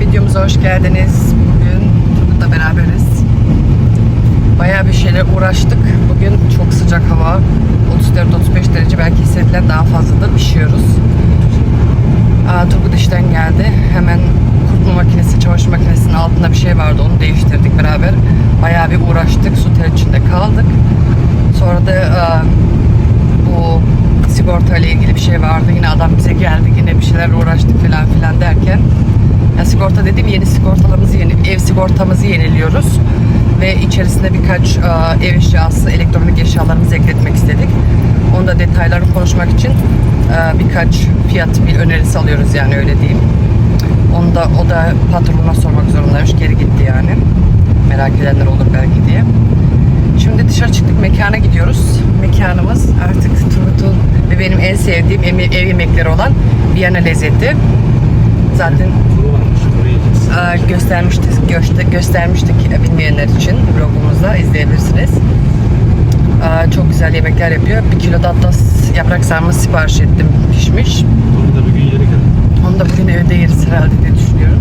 videomuza hoş geldiniz. Bugün Turgut'la beraberiz. Bayağı bir şeyler uğraştık. Bugün çok sıcak hava. 34-35 derece belki hissedilen daha fazladır. Pişiyoruz. Aa, Turgut işten geldi. Hemen kurutma makinesi, çamaşır makinesinin altında bir şey vardı. Onu değiştirdik beraber. Bayağı bir uğraştık. Su ter içinde kaldık. Sonra da aa, bu sigorta ile ilgili bir şey vardı. Yine adam bize geldi. Yine bir şeyler uğraştık falan filan derken. Ya sigorta dediğim yeni sigortalarımızı yeni, ev sigortamızı yeniliyoruz. Ve içerisinde birkaç e, ev eşyası, elektronik eşyalarımızı ekletmek istedik. Onda detaylarını konuşmak için e, birkaç fiyat bir önerisi alıyoruz yani öyle diyeyim. Onu da, o da patronuna sormak zorundaymış. Geri gitti yani. Merak edenler olur belki diye. Şimdi dışarı çıktık mekana gidiyoruz. Mekanımız artık Turgut'un ve benim en sevdiğim ev, ev yemekleri olan Viyana lezzeti. Zaten Kuru varmış, kuru yiyeceğiz. e, göstermiştik, göster, göstermiştik bilmeyenler için vlogumuzda izleyebilirsiniz. E, çok güzel yemekler yapıyor. Bir kilo da hatta yaprak sarma sipariş ettim pişmiş. Onu da bir gün yeri kadar. Onu da bugün evde yeriz herhalde diye düşünüyorum.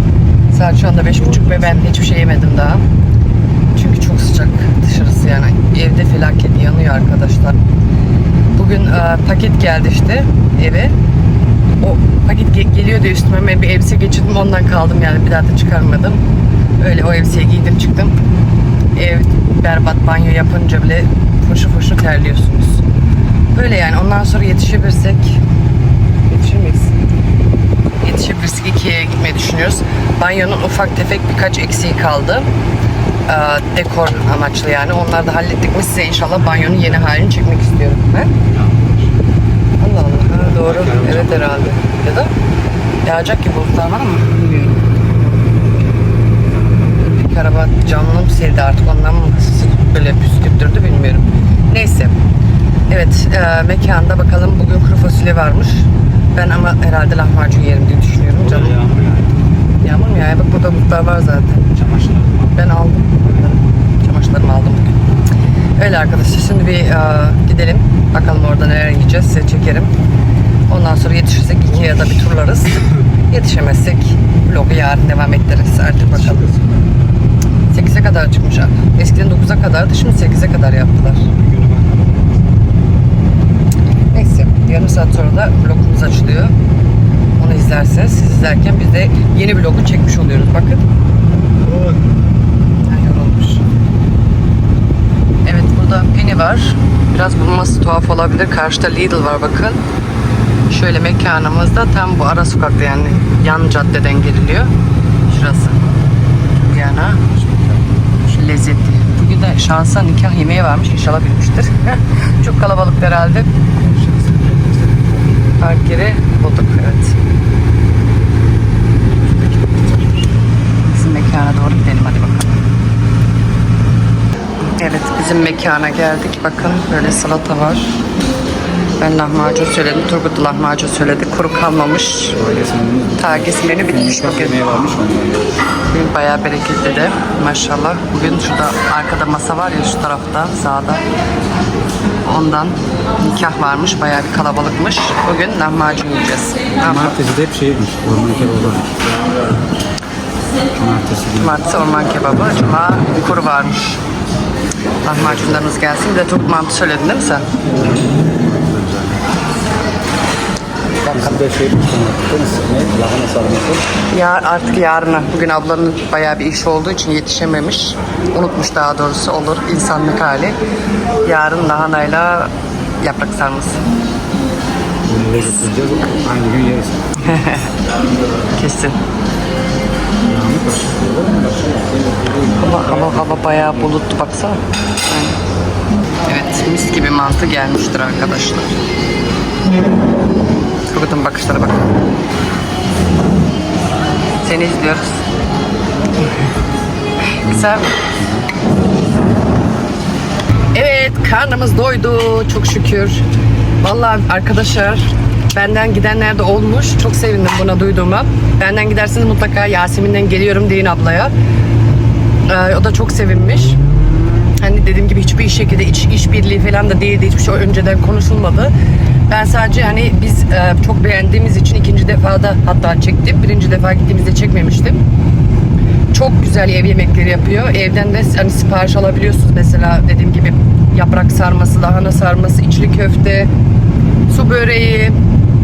Saat şu anda beş buçuk ve ben hiçbir şey yemedim daha. Çünkü çok sıcak dışarısı yani. Evde felaket yanıyor arkadaşlar. Bugün e, paket geldi işte eve. O paket ge- geliyor diye üstüme ben bir elbise geçirdim ondan kaldım yani bir daha da çıkarmadım. Öyle o elbiseyi giydim çıktım. Ev berbat banyo yapınca bile foşu foşu terliyorsunuz. Böyle yani ondan sonra yetişebilirsek yetişir miyiz? yetişebilirsek Ikea'ya gitmeyi düşünüyoruz. Banyonun ufak tefek birkaç eksiği kaldı. Ee, dekor amaçlı yani. Onları da hallettik mi size inşallah banyonun yeni halini çekmek istiyorum. He? Doğru. Evet herhalde. Ya da yağacak gibi bulutlar var mı? Bilmiyorum. Bir araba camını mı sildi artık ondan mı böyle püskürttürdü bilmiyorum. Neyse. Evet e, mekanda bakalım bugün kuru fasulye varmış. Ben ama herhalde lahmacun yerim diye düşünüyorum canım. yağmur yağıyor. Yağmur mu ya? Bak burada bulutlar var zaten. Çamaşırlar var. Ben aldım. Çamaşırlarımı aldım bugün. Öyle arkadaşlar şimdi bir e, gidelim. Bakalım orada neler yiyeceğiz. Size çekerim. Ondan sonra yetişirsek Ikea'da bir turlarız. Yetişemezsek vlogu yarın devam ettiririz. Artık bakalım. 8'e kadar çıkmış. Eskiden 9'a kadardı. Şimdi 8'e kadar yaptılar. Neyse. Yarım saat sonra da vlogumuz açılıyor. Onu izlerseniz siz izlerken biz de yeni vlogu çekmiş oluyoruz. Bakın. Yorulmuş. Evet burada Penny var. Biraz bulunması tuhaf olabilir. Karşıda Lidl var bakın. Şöyle mekanımızda tam bu ara sokakta yani yan caddeden giriliyor. Şurası. Yana. Lezzetli. Bugün de şansa nikah yemeği varmış. İnşallah bitmiştir. Çok kalabalık herhalde. Park yeri bulduk. Evet. Bizim mekana doğru gidelim hadi bakalım. Evet bizim mekana geldik. Bakın böyle salata var. Ben lahmacun söyledim. Turgut da lahmacun söyledi. Kuru kalmamış. Takis menü bitmiş bugün. Bugün bayağı bereketli de maşallah. Bugün şurada arkada masa var ya şu tarafta sağda. Ondan nikah varmış. Bayağı bir kalabalıkmış. Bugün lahmacun yiyeceğiz. Cumartesi de hep şeymiş. Orman kebabı. Cumartesi günü. Cumartesi orman kebabı, cuma kuru varmış. Lahmacunlarımız gelsin. Bir de Türk mantı söyledin değil mi sen? Bizim de şey cumartesi ne? Lahana sarması. Ya artık yarına. Bugün ablanın bayağı bir iş olduğu için yetişememiş. Unutmuş daha doğrusu olur insanlık hali. Yarın lahanayla yaprak sarması. Bunu da. Aynı gün yeriz. Kesin. Mu? Hava, hava, bayağı bulutlu baksana. Evet mis gibi mantı gelmiştir arkadaşlar. Turgut'un bakışlara bakın. Seni izliyoruz. Güzel? Evet karnımız doydu çok şükür. Vallahi arkadaşlar benden gidenler de olmuş. Çok sevindim buna duyduğuma. Benden giderseniz mutlaka Yasemin'den geliyorum deyin ablaya. Ee, o da çok sevinmiş. Hani dediğim gibi hiçbir şekilde iç, işbirliği falan da değildi. Hiçbir şey önceden konuşulmadı. Ben sadece hani biz e, çok beğendiğimiz için ikinci defada hatta çektim. Birinci defa gittiğimizde çekmemiştim. Çok güzel ev yemekleri yapıyor. Evden de hani sipariş alabiliyorsunuz. Mesela dediğim gibi yaprak sarması, lahana sarması, içli köfte, su böreği,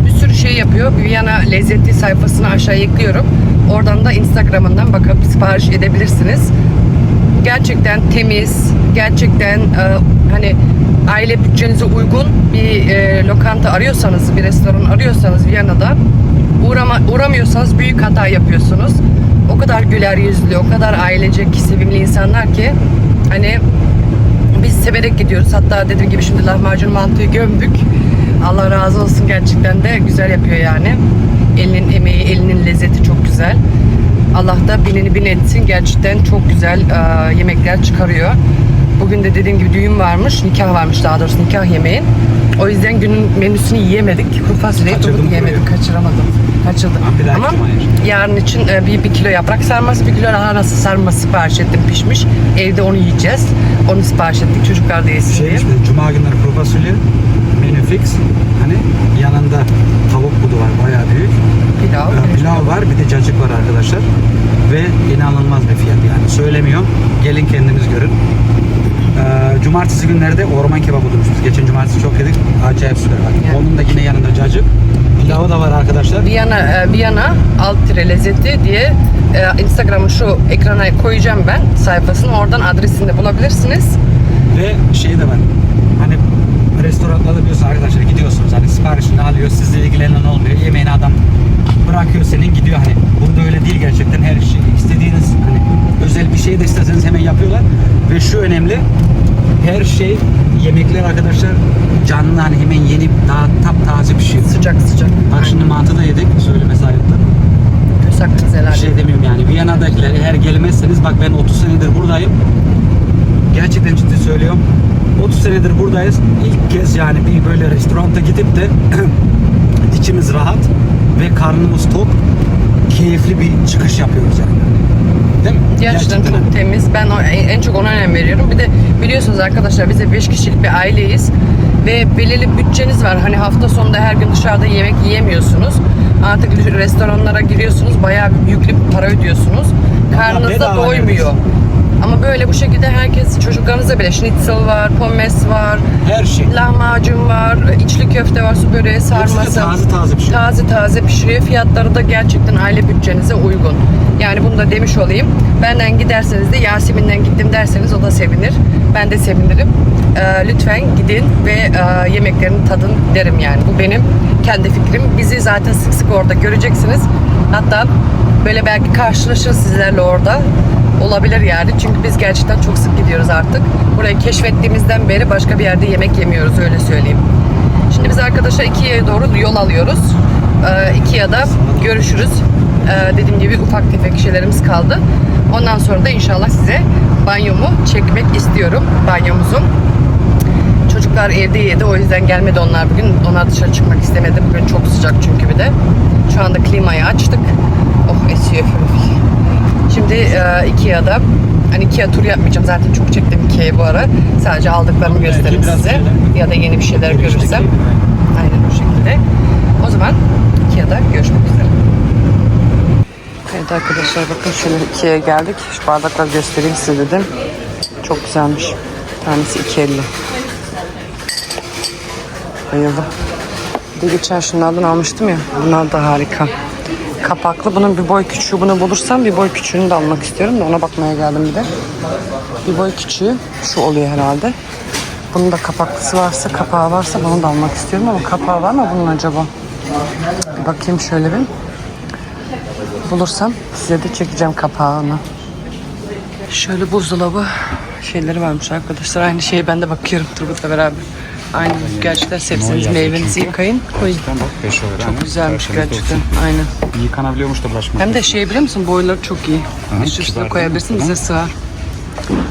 bir sürü şey yapıyor. Viyana lezzeti sayfasını aşağıya ekliyorum. Oradan da Instagram'ından bakıp sipariş edebilirsiniz. Gerçekten temiz, gerçekten e, hani aile bütçenize uygun bir e, lokanta arıyorsanız, bir restoran arıyorsanız Viyana'da uğrama, uğramıyorsanız büyük hata yapıyorsunuz. O kadar güler yüzlü, o kadar ailecek, sevimli insanlar ki hani biz severek gidiyoruz. Hatta dediğim gibi şimdi lahmacun mantıyı gömdük. Allah razı olsun gerçekten de güzel yapıyor yani. Elinin emeği, elinin lezzeti çok güzel. Allah da binini bin etsin. Gerçekten çok güzel e, yemekler çıkarıyor. Bugün de dediğim gibi düğün varmış, nikah varmış daha doğrusu nikah yemeğin. O yüzden günün menüsünü yiyemedik. Kuru fasulyeyi mı yiyemedik, kaçıramadım. Kaçırdım. Dahaki Ama yarın için e, bir, bir kilo yaprak sarması, bir kilo lahana sarması sipariş ettim pişmiş. Evde onu yiyeceğiz. Onu sipariş ettik çocuklar da yesin Şey diye. işte Cuma günleri kuru fasulye menü fix. Hani yanında tavuk budu var bayağı büyük. Pilav. Pilav var bir de cacık var arkadaşlar. Ve inanılmaz bir fiyat yani. Söylemiyorum. Gelin kendiniz görün. Ee, cumartesi günleri de orman kebabı duymuşuz. Geçen cumartesi çok yedik. Acayip süper var. Yani. Onun da yine yanında cacık. Pilavı da var arkadaşlar. Viyana, e, Viyana alt tire lezzeti diye e, Instagram'ı şu ekrana koyacağım ben sayfasını. Oradan adresini de bulabilirsiniz. Ve şey de var. Hani restoranlarda biliyorsun arkadaşlar gidiyorsunuz hani siparişini alıyor sizle ilgilenen olmuyor yemeğini adam bırakıyor senin gidiyor hani burada öyle değil gerçekten her şey istediğiniz hani özel bir şey de isterseniz hemen yapıyorlar ve şu önemli her şey yemekler arkadaşlar canlı hani hemen yeni daha taptaze pişiyor. Sıcak sıcak. Bak şimdi mantı da yedik söyleme ayıptır. Bir şey demiyorum yani Viyana'dakiler eğer gelmezseniz bak ben 30 senedir buradayım. Gerçekten ciddi söylüyorum. 30 senedir buradayız. İlk kez yani bir böyle restoranta gidip de içimiz rahat ve karnımız tok keyifli bir çıkış yapıyoruz yani. Değil mi? Gerçekten çok öyle. temiz. Ben en çok ona önem veriyorum. Bir de biliyorsunuz arkadaşlar biz de 5 kişilik bir aileyiz. Ve belirli bütçeniz var. Hani hafta sonunda her gün dışarıda yemek yiyemiyorsunuz. Artık restoranlara giriyorsunuz. Bayağı bir yüklü bir para ödüyorsunuz. Karnınız da doymuyor. Ama böyle bu şekilde herkes çocuklarınıza bile schnitzel var, pommes var, Her şey. lahmacun var, içli köfte var, su böreği, sarması. taze taze pişiyor. Taze taze pişiriyor. Fiyatları da gerçekten aile bütçenize uygun. Yani bunu da demiş olayım. Benden giderseniz de Yasemin'den gittim derseniz o da sevinir. Ben de sevinirim. Ee, lütfen gidin ve e, yemeklerini tadın derim yani. Bu benim kendi fikrim. Bizi zaten sık sık orada göreceksiniz. Hatta böyle belki karşılaşırız sizlerle orada. Olabilir yani. Çünkü biz gerçekten çok sık gidiyoruz artık. Burayı keşfettiğimizden beri başka bir yerde yemek yemiyoruz öyle söyleyeyim. Şimdi biz arkadaşlar Ikea'ya doğru yol alıyoruz. Ee, Ikea'da görüşürüz. Ee, dediğim gibi ufak tefek şeylerimiz kaldı. Ondan sonra da inşallah size banyomu çekmek istiyorum. Banyomuzun. Çocuklar evde yedi o yüzden gelmedi onlar bugün. Onlar dışarı çıkmak istemedi. Bugün çok sıcak çünkü bir de. Şu anda klimayı açtık. Oh esiyor. Şimdi e, Ikea'da hani Ikea tur yapmayacağım. Zaten çok çektim Ikea'yı bu ara. Sadece aldıklarımı göstereyim biraz size. şeyler- Ya da yeni bir şeyler görürsem. Aynen o şekilde. O zaman Ikea'da görüşmek üzere. Evet arkadaşlar bakın şöyle Ikea'ya geldik. Şu bardakları göstereyim size dedim. Çok güzelmiş. Tanesi 2.50. Bayıldım. Bir geçen şunlardan almıştım ya. Bunlar da harika. Kapaklı. Bunun bir boy küçüğü bunu bulursam bir boy küçüğünü de almak istiyorum da ona bakmaya geldim bir de. Bir boy küçüğü şu oluyor herhalde. Bunun da kapaklısı varsa, kapağı varsa bunu da almak istiyorum ama kapağı var mı bunun acaba? Bir bakayım şöyle bir. Bulursam size de çekeceğim kapağını. Şöyle buzdolabı şeyleri varmış arkadaşlar. Aynı şeye ben de bakıyorum Turgut'la beraber. Aynı gerçekten sebzenizi, meyvenizi yıkayın, koyun. Bak 5 euro. Çok güzelmiş gerçekten. Aynen. Yıkanabiliyormuş da bulaşmak. Hem de şey biliyor musun boyları çok iyi. Üst üstüne koyabilirsin bize sığar.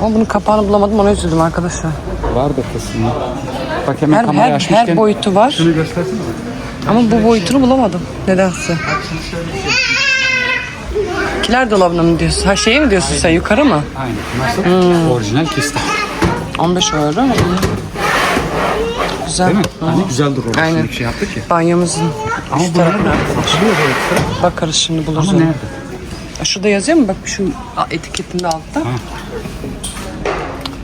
Ama bunun kapağını bulamadım ona üzüldüm arkadaşlar. Vardı kısmı. Bak hemen Her, kamerayı her, açmışken. her boyutu var Şunu göstersene. ama bu boyutunu bulamadım. Nedense. Kiler dolabına mı diyorsun? Ha şeye mi diyorsun sen yukarı mı? Aynen. Nasıl? Hmm. Orijinal kista. 15 euro. iyi. Güzel. Değil mi? Hani güzel durur. Aynen. Bir şey yaptı ki. Banyomuzun Ama üst nerede? Açılıyor böyle ekstra. Bakarız şimdi buluruz Ama onu. nerede? Şurada yazıyor mu? Bak şu etiketinde altta. Ha.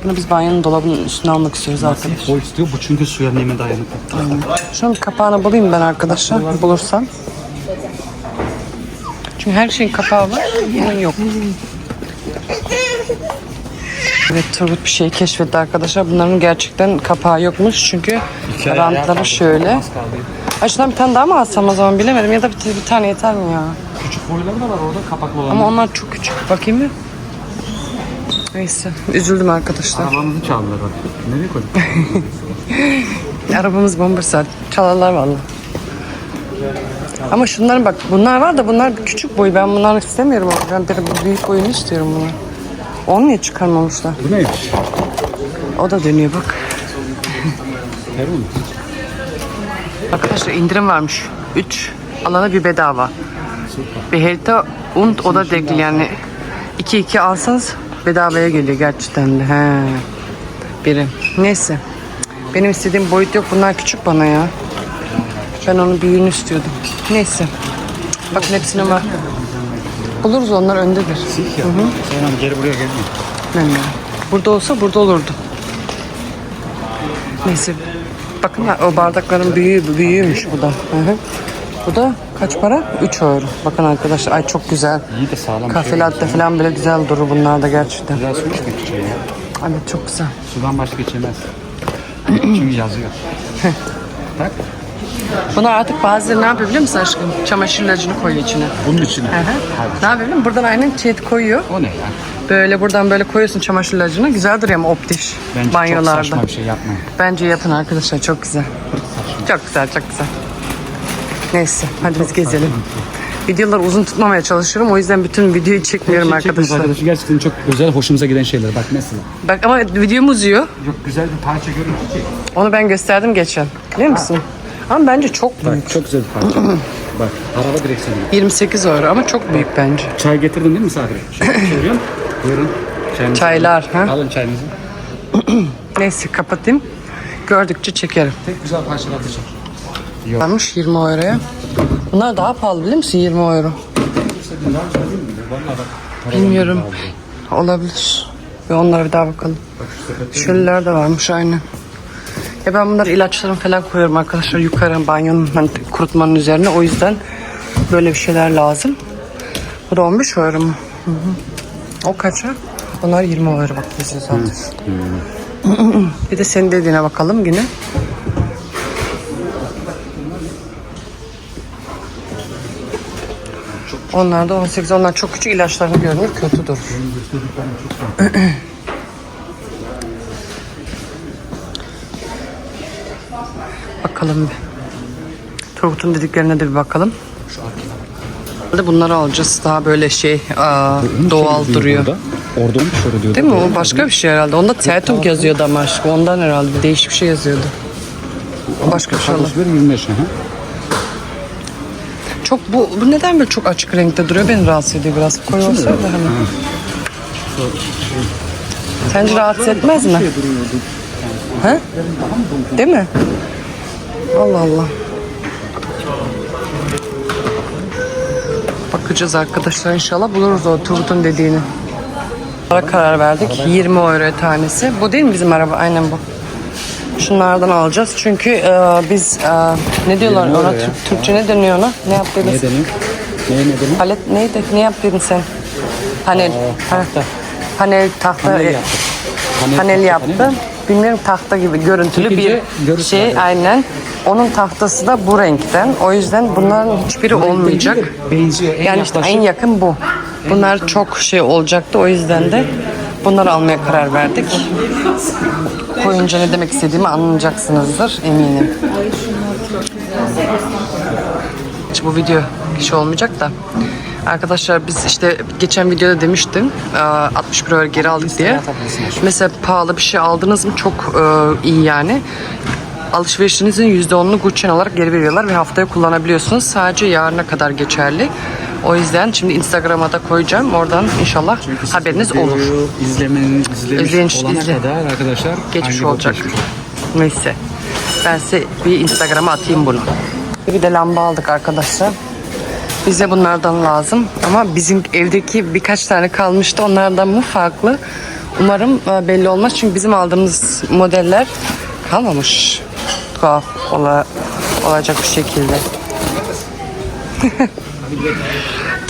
Bunu biz banyonun dolabının üstüne almak istiyoruz arkadaşlar. O istiyor. Bu çünkü suya neme dayanıklı. Şunun kapağını bulayım ben arkadaşlar. Bulursam. Çünkü her şeyin kapağı var. Bunun yok. Evet Turgut bir şey keşfetti arkadaşlar. Bunların gerçekten kapağı yokmuş. Çünkü rantları şöyle. Ay şundan bir tane daha mı alsam o zaman bilemedim. Ya da bir, bir tane yeter mi ya? Küçük boyları da var orada kapaklı olan. Ama onlar çok küçük. Bakayım mı? Neyse. Üzüldüm arkadaşlar. Arabamızı çaldılar bak. Nereye koyduk? Arabamız bomba saat. Çalarlar valla. Ama şunların bak bunlar var da bunlar küçük boy. Ben bunları istemiyorum. Ben bir bir büyük boyunu istiyorum bunu. Niye çıkarmamışlar? Bu neymiş? O da dönüyor bak. Perun. Arkadaşlar indirim varmış. 3 alana bir bedava. Behälter und o da dekli yani 2 2 alsanız bedavaya geliyor gerçekten de. He. Biri. Neyse. Benim istediğim boyut yok. Bunlar küçük bana ya. Ben onun büyüğünü istiyordum. Neyse. Bakın hepsinin var. Buluruz onlar öndedir. Sik ya. Sonra geri buraya gelmiyor. Bilmiyorum. Burada olsa burada olurdu. Neyse. Bakın ha, o bardakların büyüğü büyüğüymüş bu da. Hı hı. Bu da kaç para? 3 euro. Bakın arkadaşlar ay çok güzel. İyi de sağlam. Kafe şey. latte falan bile güzel durur bunlar da gerçekten. Güzel su içmek için ya. Evet çok güzel. Sudan başka içemez. Çünkü yazıyor. Bak. Bunlar artık bazıları ne yapıyor biliyor musun aşkım? Çamaşır ilacını koyuyor içine. Bunun içine. Hı. Ne yapıyor biliyor musun? Buradan aynen çiğet koyuyor. O ne ya? Böyle buradan böyle koyuyorsun çamaşır ilacını. Güzel duruyor ama optiş Bence banyolarda. çok saçma bir şey yapmayın. Bence yapın arkadaşlar çok güzel. Çok güzel çok güzel. Neyse hadi biz gezelim. Videoları uzun tutmamaya çalışıyorum. O yüzden bütün videoyu çekmiyorum arkadaşlar. Arkadaşlar gerçekten çok özel hoşumuza giden şeyler. Bak mesela. Bak ama videom uzuyor. Yok güzel bir parça görüntü ki. Onu ben gösterdim geçen. Biliyor musun? Ama bence çok büyük. Bak çok güzel bir parça. Bak araba direksiyonu. 28 euro ama çok büyük bence. Çay getirdin değil mi misafire? Söylüyorum. Buyurun. Çayınızı. Çaylar, ha? Alın çayınızı. Neyse kapatayım. Gördükçe çekerim. Tek güzel parçalar dışarı. Yok. Varmış 20 euroya. Bunlar daha pahalı biliyor musun 20 euro? Bilmiyorum. Olabilir. Ve onlara bir daha bakalım. Şöyleler de varmış aynen. Ya ben bunları ilaçlarımı falan koyuyorum arkadaşlar yukarı banyonun hani kurutmanın üzerine. O yüzden böyle bir şeyler lazım. Bu da 15 euro mu? Hı hı. O kaça? Bunlar 20 euro bak bize zaten. bir de senin dediğine bakalım yine. Onlar da 18, onlar çok küçük ilaçlarını görünür, kötü bakalım bir. Turgut'un dediklerine de bir bakalım. Bunları alacağız. Daha böyle şey, aa, doğal duruyor. Orada, orada 13 euro diyordu. Değil mi? O başka bir şey herhalde. Onda Zeitung yazıyordu ama aşkım. Ondan herhalde bir değişik bir şey yazıyordu. Başka bir şey olabilir. Çalışıyor 25 hı. Çok bu, bu neden böyle çok açık renkte duruyor? Beni rahatsız ediyor biraz. Koyu olsaydı hani. Sence rahatsız etmez mi? He? Değil mi? Allah Allah. Bakacağız arkadaşlar inşallah buluruz o Turgut'un dediğini. Para karar verdik. 20 euro tanesi. Bu değil mi bizim araba? Aynen bu. Şunlardan alacağız. Çünkü e, biz e, ne diyorlar 20 ona? Türk- Türkçe ne deniyor ona? Ne yaptıydınız? Ne deniyor? Neye ne deniyor? Palet neydi? Ne yaptıydın sen? Panel. Ha. Panel tahta. Panel e, yaptık. Panel yaptı. panel? Bilmiyorum tahta gibi görüntülü Çekince bir şey var. aynen. Onun tahtası da bu renkten. O yüzden bunların hiçbiri olmayacak. Benziyor. En Yani işte yaklaşık- en yakın bu. Bunlar çok şey olacaktı. O yüzden de bunları almaya karar verdik. Koyunca ne demek istediğimi anlayacaksınızdır eminim. Hiç bu video kişi olmayacak da. Arkadaşlar biz işte geçen videoda demiştim e, 61 euro geri aldık diye. Mesela pahalı bir şey aldınız mı çok e, iyi yani. Alışverişinizin %10'unu Gucci olarak geri veriyorlar ve haftaya kullanabiliyorsunuz. Sadece yarına kadar geçerli. O yüzden şimdi Instagram'a da koyacağım. Oradan inşallah Siz haberiniz olur. İzlemenin, izlemiş olana izle. kadar arkadaşlar Geçmiş olacak. geçmiş. Neyse. Ben size bir Instagram'a atayım bunu. Bir de lamba aldık arkadaşlar. Bize bunlardan lazım ama bizim evdeki birkaç tane kalmıştı. Onlardan mı farklı? Umarım e, belli olmaz çünkü bizim aldığımız modeller kalmamış. Tuhaf ola, olacak bir şekilde.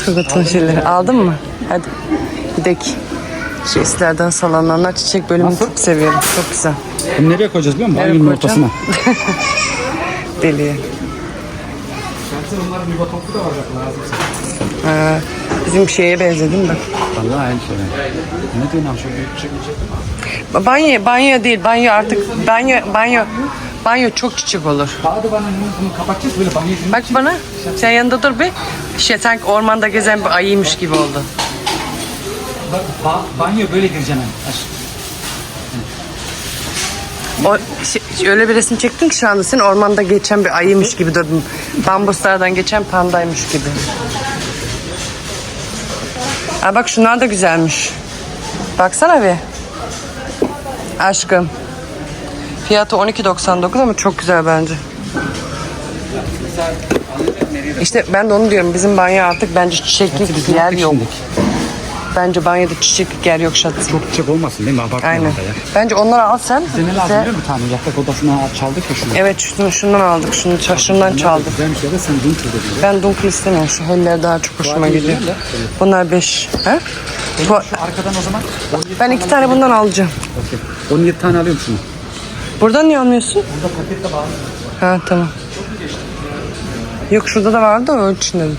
Turgut'un şeyleri aldın mı? Hadi gidelim. Şu islerden salonlarına çiçek bölümünü Nasıl? çok seviyorum. Çok güzel. Bunu nereye koyacağız biliyor musun? Nereye koyacağım? ortasına. Deliye. Onların yuva toplu da var lazım. Ha, bizim şeye benzedim de. Vallahi aynı şey. Ne diyorsun abi? Şöyle bir şey çekecek. Banyo, banyo değil. Banyo artık banyo, banyo, banyo çok küçük olur. Hadi bana bunu kapatacağız böyle banyo Bak bana. Sen yanında dur bir. Şey sanki ormanda gezen bir ayıymış gibi oldu. Bak ba- banyo böyle gireceğim ben. O şey- öyle bir resim çektin ki şu anda sen ormanda geçen bir ayıymış gibi durdun. Bambuslardan geçen pandaymış gibi. Aa bak şunlar da güzelmiş. Baksana bir. Aşkım. Fiyatı 12.99 ama çok güzel bence. İşte ben de onu diyorum. Bizim banyo artık bence çiçeklik Biz yer yok. Bence banyoda çiçeklik yer yok şatı. Çok çiçek olmasın değil mi? Abartmayalım Aynen. ya. Bence onları al sen. Bize ne lazım biliyor musun? Tane yatak odasına çaldık ya şunu. Evet şunu, şundan aldık. Şunu ça- şundan çaldık. Güzelmiş ya da sen dün kırdın. Ben dunkle istemiyorum. Şu heller daha çok hoşuma gidiyor. Bunlar 5. He? Bu, arkadan o zaman 17 ben iki tane bundan alacağım. Okey. 17 tane alıyorum şunu. Buradan niye almıyorsun? Burada pakette bağlı. Ha tamam. Yok şurada da vardı o için dedim.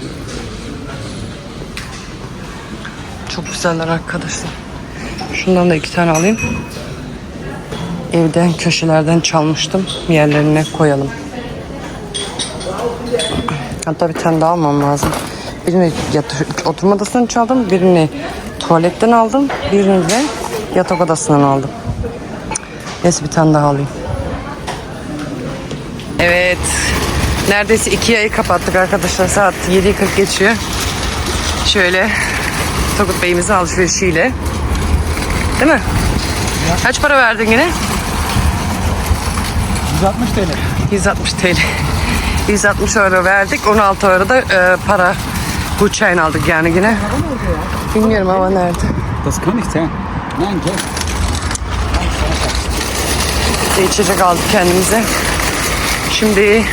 Çok güzeller arkadaşlar. Şundan da iki tane alayım. Evden köşelerden çalmıştım. Yerlerine koyalım. Hatta bir tane daha almam lazım. Birini yat- oturma odasından çaldım. Birini tuvaletten aldım. Birini de yatak odasından aldım. Neyse bir tane daha alayım. Evet. Neredeyse iki ayı kapattık arkadaşlar. Saat 7.40 geçiyor. Şöyle Turgut Bey'imizin alışverişiyle. Değil mi? Kaç para verdin yine? 160 TL. 160 TL. 160 euro verdik. 16 euro da e, para bu çayın aldık yani yine. Bilmiyorum ama nerede? Das kann ich sein. Nein, gel. İçecek aldık kendimize. Şimdi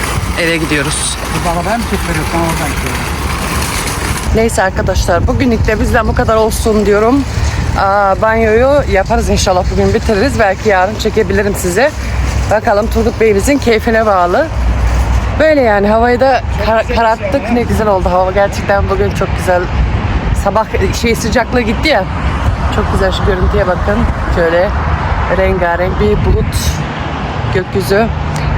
eve gidiyoruz. Bu arabaya mı tek veriyorsun? Oradan gidiyorum. Neyse arkadaşlar bugünlük de bizden bu kadar olsun diyorum. Aa, banyoyu yaparız inşallah bugün bitiririz. Belki yarın çekebilirim size. Bakalım Turgut Bey'imizin keyfine bağlı. Böyle yani havayı da kar- kararttık. Ne güzel oldu hava. Gerçekten bugün çok güzel. Sabah şey sıcaklığı gitti ya. Çok güzel şu görüntüye bakın. Şöyle rengarenk bir bulut gökyüzü.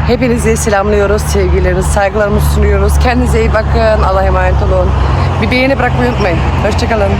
Hepinizi selamlıyoruz. Sevgilerimizi, saygılarımızı sunuyoruz. Kendinize iyi bakın. Allah'a emanet olun. Bir beğeni bırakmayı unutmayın. Hoşçakalın.